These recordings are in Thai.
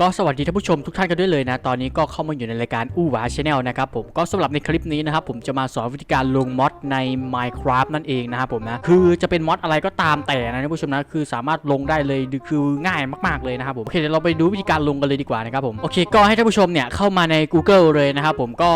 ก็สวัสดีท่านผู้ชมทุกท่านกันด้วยเลยนะ ตอนนี้ก็เข้ามาอยู่ในรายการอู้หวาชาแนลนะครับผมก็สำหรับในคลิปนี้นะครับผมจะมาสอนวิธีการลงมอดใน Minecraft นั่นเองนะครับผมนะคือจะเป็นมอดอะไรก็ตามแต่นะท่านผู้ชมนะคือสามารถลงได้เลยคือง่ายมากๆเลยนะครับผมโอเคเดี๋ยวเราไปดูวิธีการลงกันเลยดีกว่านะครับผมโอเคก็ให้ท่านผู้ชมเนี่ยเข้ามาใน Google เลยนะครับผมก็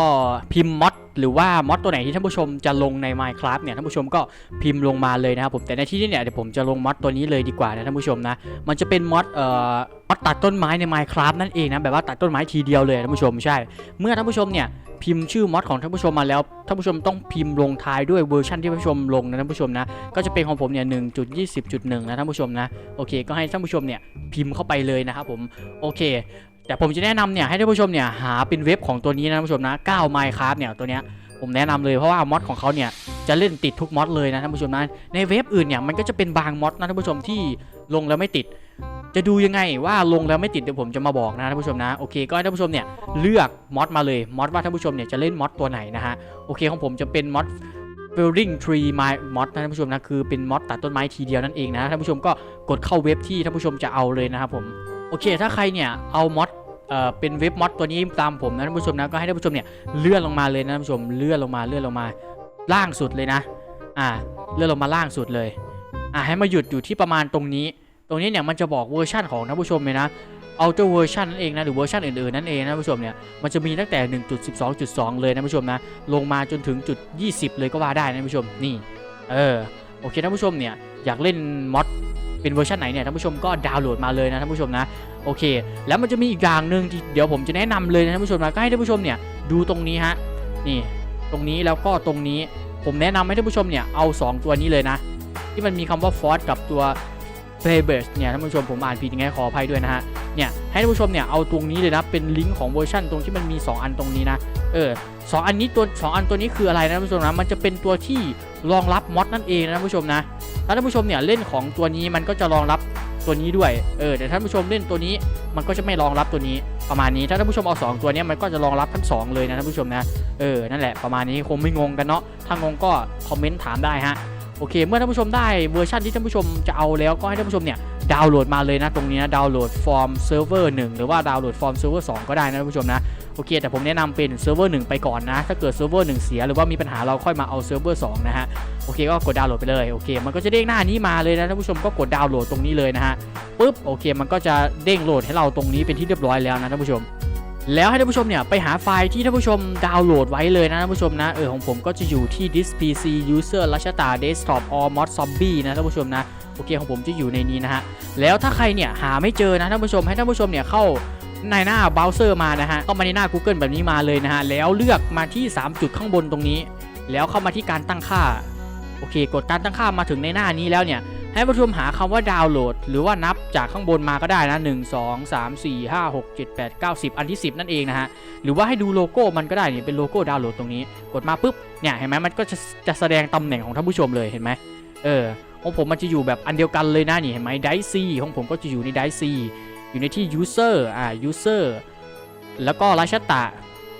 พิมพ์มอด หรือว่ามอดตัวไหนที่ท่านผู้ชมจะลงใน Minecraft เนี่ยท่านผู้ชมก็พิมพ์ลงมาเลยนะครับผมแต่ในที่นี้เนี่ยเดี๋ยวผมจะลงมอดตัวนี้เลยดีกว่านะท่านผู้ชมนะมันจะเป็นมอดเอ่อมอดตัดต้นไม้ใน Minecraft นั่นเองนะแบบว่าตัดต้นไม้ทีเดียวเลยท่านผู้ชมใช่ เมื่อท่านผู้ชมเนี่ยพิมพ์ชื่อมอดของท่านผู้ชมมาแล้วท่านผู้ชมต้องพิมพ์ลงท้ายด้วยเวอร์ชันที่ท่านผู้ชมลงนะท่านผู้ชมนะก็จะเป็นของผมเนี่ย1.20.1นะท่านผู้ชมนะโอเค ก็ให้ท่านผู้ชมเนี่ยพิมพ์เข้าไปเลยนะครับผมโอเค แต่ผมจะแนะนำเนี่ยให้ท่านผู้ชมเนี่ยหาเป็นเว็บของตัวนี้นะท่านผู้ชมนะ9 Minecraft เนี่ยตัวเนี้ยผมแนะนำเลยเพราะว่ามอดของเขาเนี่ยจะเล่นติดทุกมอดเลยนะท่านผู้ชมนะในเว็บอื่นเนี่ยมันก็จะเป็นบางมอดนะท่านผู้ชมที่ลงแล้วไม่ติด จะดูยังไงว่าลงแล้วไม่ติดเดี๋ยวผมจะมาบอกนะท่านผู้ชมนะโอเคก็ท่านผู้ชมเนี่ยเลือกมอดมาเลยมอดว่าท่านผู้ชมเนี่ยจะเล่นมอดตัวไหนนะฮะโอเคของผมจะเป็นมอด building tree my mod นะท่านผู้ชมนะคือเป็นมอดตัดต้นไม้ทีเดียวนั่นเองนะท่านผู้ชมก็กดเข้าเว็บที่ท่านผู้ชมจะเอาเลยนะครับผม โอเค ถ้าใครเนี่ยเอามอดเอ่อเป็นเว็บมอดตัวนี้ตามผมนะท่านผู้ชมนะก็ให้ท่านผู้ชมเนี่ยเลื่อนลงมาเลยนะท่านผู้ชมเลื่อนลงมาเลื่อนลงมาล่างสุดเลยนะ อ่า เลื่อนลงมาล่างสุดเลย อ่าให้มาหยุดอยู่ที่ประมาณตรงนี้ ตรงนี้เนี่ยมันจะบอกเวอร์ชันของท่านผู้ชมเลยนะเอาตัวเวอร์ชันนั่นเองนะหรือเวอร์ชันอื่นๆนั่นเองนะท่านผู้ชมเนี่ยมันจะมีตั้งแต่ 1.12.2 เลยนะท่านผู้ชมนะลงมาจนถึงจุด 20 เลยก็ว่าได้นะท่านผู้ชมนี่เออโอเคท่านผู้ชมเนี่ยอยากเล่นมอด เป็นเวอร์ชันไหนเนี่ยท่านผู้ชมก็ดาวน์โหลดมาเลยนะท่านผู้ชมนะโอเค แล้วมันจะมีอีกอย่างหนึ่งที่เดี๋ยวผมจะแนะนำเลยนะท่านผู้ชมนะก็ให้ท่านผู้ชมเนี่ยดูตรงนี้ฮะนี่ตรงนี้แล้วก็ตรงนี้ผมแนะนำให้ท่านผู้ชมเนี่ยเอาสองตัวนี้เลยนะ ที่มันมีคำว่าฟอสกับตัว p l a y b u r s เนี่ยท่านผู้ชมผมอ่านผิดยังไงขออภัยด้วยนะฮะเนี่ยให้ท่านผู้ชมเนี่ยเอาตรงนี้เลยนะเป็นลิงก์ของเวอร์ชันตรงที่มันมี 2 อันตรงนี้นะเออสองอันนี้ตัวสองอันตัวนี้คืออะไรนะท่านผู้ชมนะมันจะเป็นตัวที่รองรับมอดนั่นเองนะท่านผู้ชมนะ ถ้าท่านผู้ชมเนี่ยเล่นของตัวนี้มันก็จะรองรับตัวนี้ด้วย เออแต่ท่านผู้ชมเล่นตัวนี้มันก็จะไม่รองรับตัวนี้ประมาณนี้ ถ้าท่านผู้ชมเอาสองตัวนี้มันก็จะรองรับทั้งสองเลยนะท่านผู้ชมนะ เออ นั่นแหละประมาณนี้คงไม่งงกันเนาะ ถ้างงก็คอมเมนต์ถามได้ฮะ โอเค เมื่อท่านผู้ชมได้เวอร์ชันที่ท่านผู้ชมจะเอาแล้วก็ให้ท่านผู้ชมเนี่ย ดาวน์โหลดมาเลยนะตรงนี้นะดาวน์โหลดฟอร์มเซิร์ฟเวอร์1หรือว่าดาวน์โหลดฟอร์มเซิร์ฟเวอร์2ก็ได้นะท่านผู้ชมนะโอเค แต่ผมแนะนำเป็นเซิร์ฟเวอร์1ไปก่อนนะ ถ้าเกิดเซิร์ฟเวอร์1เสียหรือว่ามีปัญหาเราค่อยมาเอาเซิร์ฟเวอร์2นะฮะโอเคก็กดดาวน์โหลดไปเลยโอเคมันก็จะเด้งหน้านี้มาเลยนะท่านผู้ชมก็กดดาวน์โหลดตรงนี้เลยนะฮะปุ๊บโอเค มันก็จะเด้งโหลดให้เราตรงนี้เป็นที่เรียบร้อยแล้วนะท่านผู้ชมแล้วให้ท่านผู้ชมเนี่ยไปหาไฟล์ที่ท่านผู้ชมดาวน์โหลดไว้เลยนะท่านผู้ชมนะเออของผมก็จะอยู่ที่ this pc user รัชตา desktop all mod zombie นะท่านผู้ชมนะ โอเคของผมจะอยู่ในนี้นะฮะแล้วถ้าใครเนี่ยหาไม่เจอนะท่านผู้ชมให้ท่านผู้ชมเนี่ยเข้าในหน้าเบราว์เซอร์มานะฮะเข้ามาในหน้า Google แบบนี้มาเลยนะฮะแล้วเลือกมาที่ 3 จุดข้างบนตรงนี้ แล้วเข้ามาที่การตั้งค่าโอเค กดการตั้งค่ามาถึงในหน้านี้แล้วเนี่ยให้ผู้ชมหาคำว่าดาวน์โหลด หรือว่านับจากข้างบนมาก็ได้นะ 1 2 3 4 5 6 7 8 9 10 อันที่ 10 นั่นเองนะฮะ หรือว่าให้ดูโลโก้มันก็ได้เนี่ยเป็นโลโก้ดาวน์โหลดตรงนี้ กดมาปุ๊บเนี่ยเห็นไหมมันก็จะจะแสดงตำแหน่งของท่านผู้ชมเลยเห็นไหมเออ ของผมมันจะอยู่แบบอันเดียวกันเลยนะนี่เห็นไหมไดซีของผมก็จะอยู่ในไดซีอยู่ในที่ user อ่า user แล้วก็รัชตะ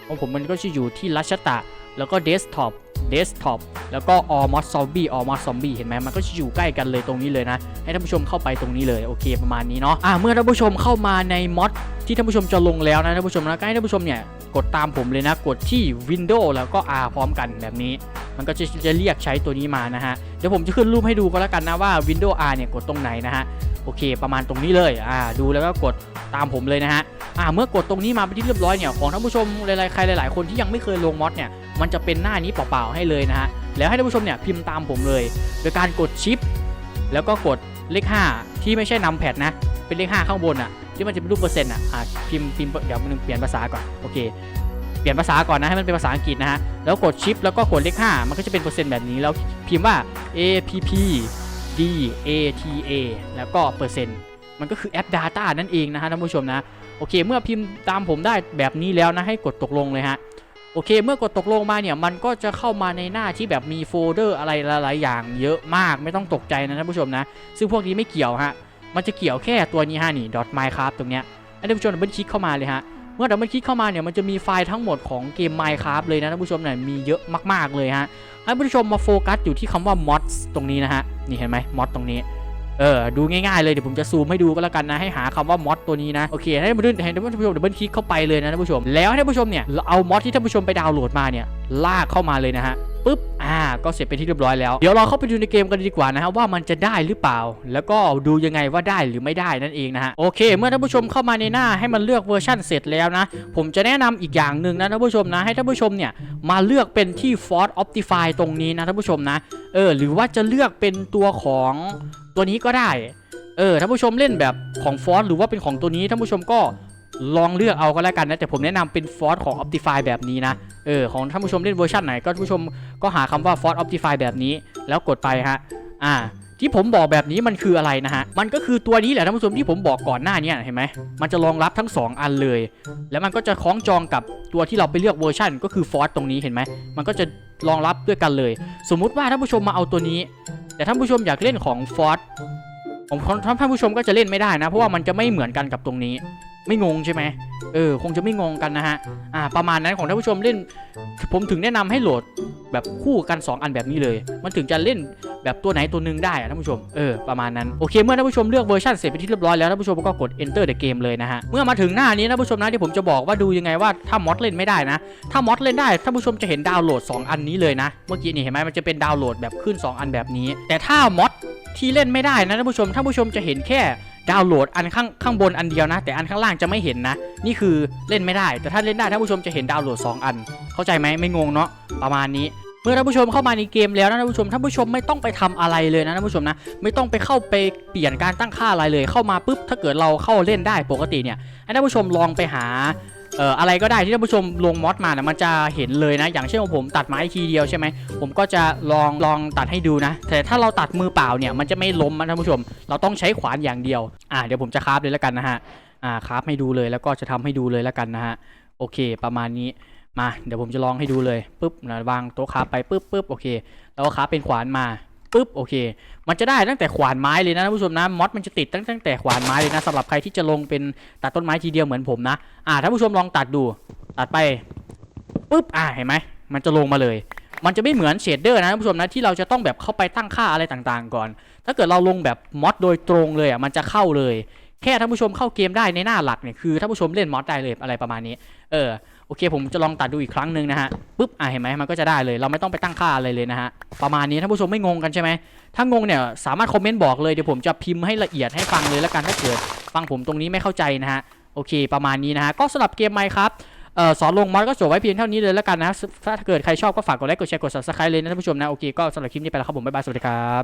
ของผมมันก็จะอยู่ที่รัชตะ แล้วก็ desktop desktop แล้วก็ all mod zombie all mod zombie เห็นไหมมันก็จะอยู่ใกล้กันเลยตรงนี้เลยนะ ให้ท่านผู้ชมเข้าไปตรงนี้เลยโอเคประมาณนี้เนาะอ่าเมื่อท่านผู้ชมเข้ามาในมอดที่ท่านผู้ชมจะลงแล้วนะท่านผู้ชมนะก็ให้ท่านผู้ชมเนี่ยกดตามผมเลยนะ กดที่ Windows แล้วก็ R พร้อมกันแบบนี้ มันก็จะจะเรียกใช้ตัวนี้มานะฮะ เดี๋ยวผมจะขึ้นรูปให้ดูก็แล้วกันนะว่า Windows R เนี่ยกดตรงไหนนะฮะ โอเค ประมาณตรงนี้เลย อ่า ดูแล้วก็กดตามผมเลยนะฮะ อ่าเมื่อกดตรงนี้มาเป็นที่เรียบร้อยเนี่ยของท่านผู้ชมหลายๆใครหลาย ๆ คนที่ยังไม่เคยลงมอดเนี่ยมันจะเป็นหน้านี้เปล่าๆให้เลยนะฮะแล้วให้ท่านผู้ชมเนี่ยพิมพ์ตามผมเลย โดยการกดชิป แล้วก็กดเลข 5 ที่ไม่ใช่นำแพดนะเป็นเลข 5 ข้างบนอะที่มันจะเป็นรูปเปอร์เซ็นต์อะอะพิมพ์พิมพ์เดี๋ยวมันงเปลี่ยนภาษาก่อนโอเคเปลี่ยนภาษาก่อนนะให้มันเป็นภาษาอังกฤษนะฮะแล้วกดชิปแล้วก็กดเลข 5 มันก็จะเป็นเปอร์เซ็นต์แบบนี้แล้วพิมพ์ว่า A P P D A T A แล้วก็เปอร์เซ็นต์ มันก็คือแอป Data นั่นเองนะฮะท่านผู้ชมนะโอเค เมื่อพิมพ์ตามผมได้แบบนี้แล้วนะให้กดตกลงเลยฮะโอเค เมื่อกดตกลงมาเนี่ยมันก็จะเข้ามาในหน้าที่แบบมีโฟลเดอร์อะไรหลาย ๆ อย่างเยอะมากไม่ต้องตกใจนะท่านผู้ชมนะ ซึ่งพวกนี้ไม่เกี่ยวฮะมันจะเกี่ยวแค่ตัวนี้ฮะนี่ .minecraft ตรงเนี้ยให้ท่านผู้ชมดับเบิลคลิกเข้ามาเลยฮะเมื่อดับเบิลคลิกเข้ามาเนี่ยมันจะมีไฟล์ทั้งหมดของเกม Minecraft เลยนะท่านผู้ชมเนี่ยมีเยอะมาก ๆ เลยฮะให้ผู้ชมมาโฟกัสอยู่ที่คำว่า mods ตรงนี้นะฮะนี่เห็นไหม mod ตรงนี้ เออดูง่ายๆเลยเดี๋ยวผมจะซูมให้ดูก็แล้วกันนะให้หาคำว่ามอดตัวนี้นะโอเคให้ท่านผู้ชมให้ท่านผู้ชมดับเบิลคลิกเข้าไปเลยนะท่านผู้ชมแล้วให้ท่านผู้ชมเนี่ยเอามอดที่ท่านผู้ชมไปดาวน์โหลดมาเนี่ยลากเข้ามาเลยนะฮะปุ๊บ อ่า ก็เสร็จเป็นที่เรียบร้อยแล้ว เดี๋ยวเราเข้าไปดูในเกมกันดีกว่านะฮะว่ามันจะได้หรือเปล่า แล้วก็ดูยังไงว่าได้หรือไม่ได้นั่นเองนะฮะ โอเค เมื่อท่านผู้ชมเข้ามาในหน้าให้มันเลือกเวอร์ชันเสร็จแล้วนะ ผมจะแนะนำอีกอย่างหนึ่งนะท่านผู้ชมนะ ให้ท่านผู้ชมเนี่ยมาเลือกเป็นที่ Force Optify ตรงนี้นะท่านผู้ชมนะ เออ หรือว่าจะเลือกเป็นตัวของ ตัวนี้ก็ได้ เออท่านผู้ชมเล่นแบบของฟอสหรือว่าเป็นของตัวนี้ท่านผู้ชมก็ลองเลือกเอาก็แล้วกันนะแต่ผมแนะนำเป็นฟอสของ Optify แบบนี้นะเออของท่านผู้ชมเล่นเวอร์ชันไหนก็ท่านผู้ชมก็หาคำว่า Force Optify แบบนี้ แล้วกดไปฮะอ่า ที่ผมบอกแบบนี้มันคืออะไรนะฮะ มันก็คือตัวนี้แหละท่านผู้ชมที่ผมบอกก่อนหน้านี้เห็นไหม มันจะรองรับทั้ง 2 อันเลย แล้วมันก็จะคล้องจองกับตัวที่เราไปเลือกเวอร์ชันก็คือฟอสตรงนี้เห็นไหม มันก็จะรองรับด้วยกันเลย สมมุติว่าท่านผู้ชมมาเอาตัวนี้ แต่ท่านผู้ชมอยากเล่นของฟอสผมท่านผู้ชมก็จะเล่นไม่ได้นะ เพราะว่ามันจะไม่เหมือนกันกับตรงนี้ ไม่งงใช่ไหมเออคงจะไม่งงกันนะฮะอ่าประมาณนั้นของท่านผู้ชมเล่น ผมถึงแนะนำให้โหลดแบบคู่กัน 2 อันแบบนี้เลย มันถึงจะเล่นแบบตัวไหนตัวหนึ่งได้อะท่านผู้ชม เออประมาณนั้น โอเค เมื่อท่านผู้ชมเลือกเวอร์ชันเสร็จไปนที่เรียบร้อยแล้วท่านผู้ชมก็กด enter the game เลยนะฮะ เมื่อมาถึงหน้านี้ท่านผู้ชมนะที่ผมจะบอกว่าดูยังไงว่าถ้ามอดเล่นไม่ได้นะ ถ้ามอดเล่นได้ท่านผู้ชมจะเห็นดาวน์โหลด 2 อันนี้เลยนะ เมื่อกี้นี่เห็นไหมมันจะเป็นดาวน์โหลดแบบขึ้น 2 อันแบบนี้ แต่ถ้ามอดที่เล่นไม่ได้นะท่านผู้ชมท่านผู้ชมจะเห็นแค่ ดาวน์โหลดอันข้างข้างบนอันเดียวนะ แต่อันข้างล่างจะไม่เห็นนะ นี่คือเล่นไม่ได้ แต่ถ้าเล่นได้ท่านผู้ชมจะเห็นดาวน์โหลด 2 อัน เข้าใจไหมไม่งงเนาะประมาณนี้เมื่อท่านผู้ชมเข้ามาในเกมแล้วนะท่านผู้ชมท่านผู้ชมไม่ต้องไปทำอะไรเลยนะท่านผู้ชมนะไม่ต้องไปเข้าไปเปลี่ยนการตั้งค่าอะไรเลยเข้ามาปุ๊บถ้าเกิดเราเข้าเล่นได้ปกติเนี่ยให้ท่านผู้ชมลองไปหา เอ่ออะไรก็ได้ที่ท่านผู้ชมลงมอดมาเนะมันจะเห็นเลยนะ อย่างเช่นว่าผมตัดไม้ทีเดียวใช่ไหมผมก็จะลองลองตัดให้ดูนะ แต่ถ้าเราตัดมือเปล่าเนี่ยมันจะไม่ล้มนะท่านผู้ชม เราต้องใช้ขวานอย่างเดียวอ่าเดี๋ยวผมจะคราฟเลยแล้วกันนะฮะอ่าคราฟให้ดูเลยแล้วก็จะทำให้ดูเลยแล้วกันนะฮะโอเค ประมาณนี้มา เดี๋ยวผมจะลองให้ดูเลยปุ๊บนะวางโต๊ะคราฟไปปุ๊บปุ๊บโอเค แล้วก็คราฟเป็นขวานมา ปุ๊บโอเค มันจะได้ตั้งแต่ขวานไม้เลยนะท่านผู้ชมนะมอดมันจะติดตั้งตั้งแต่ขวานไม้เลยนะสำหรับใครที่จะลงเป็นตัดต้นไม้ทีเดียวเหมือนผมนะอ่าท่านผู้ชมลองตัดดูตัดไปปุ๊บอ่าเห็นไหมมันจะลงมาเลยมันจะไม่เหมือนเชดเดอร์นะท่านผู้ชมนะที่เราจะต้องแบบเข้าไปตั้งค่าอะไรต่างๆ ก่อน ถ้าเกิดเราลงแบบมอดโดยตรงเลยอะมันจะเข้าเลย แค่ท่านผู้ชมเข้าเกมได้ในหน้าหลักเนี่ยคือท่านผู้ชมเล่นมอดได้เลยอะไรประมาณนี้ เออ โอเค ผมจะลองตัดดูอีกครั้งหนึ่งนะฮะปุ๊บอ่าเห็นไหมมันก็จะได้เลย เราไม่ต้องไปตั้งค่าอะไรเลยนะฮะประมาณนี้ท่านผู้ชมไม่งงกันใช่ไหมถ้างงเนี่ยสามารถคอมเมนต์บอกเลยเดี๋ยวผมจะพิมพ์ให้ละเอียดให้ฟังเลยแล้วกันถ้าเกิดฟังผมตรงนี้ไม่เข้าใจนะฮะโอเค ประมาณนี้นะฮะก็สำหรับเกมไมค์ครับเอ่อสอนลงมอดก็จบไว้เพียงเท่านี้เลยแล้วกันนะถ้าเกิดใครชอบก็ฝากกดไลค์กดแชร์กด subscribe เลยนะท่านผู้ชมนะโอเคก็สำหรับคลิปนี้ไปแล้วครับผมบ๊ายบายสวัสดีครับ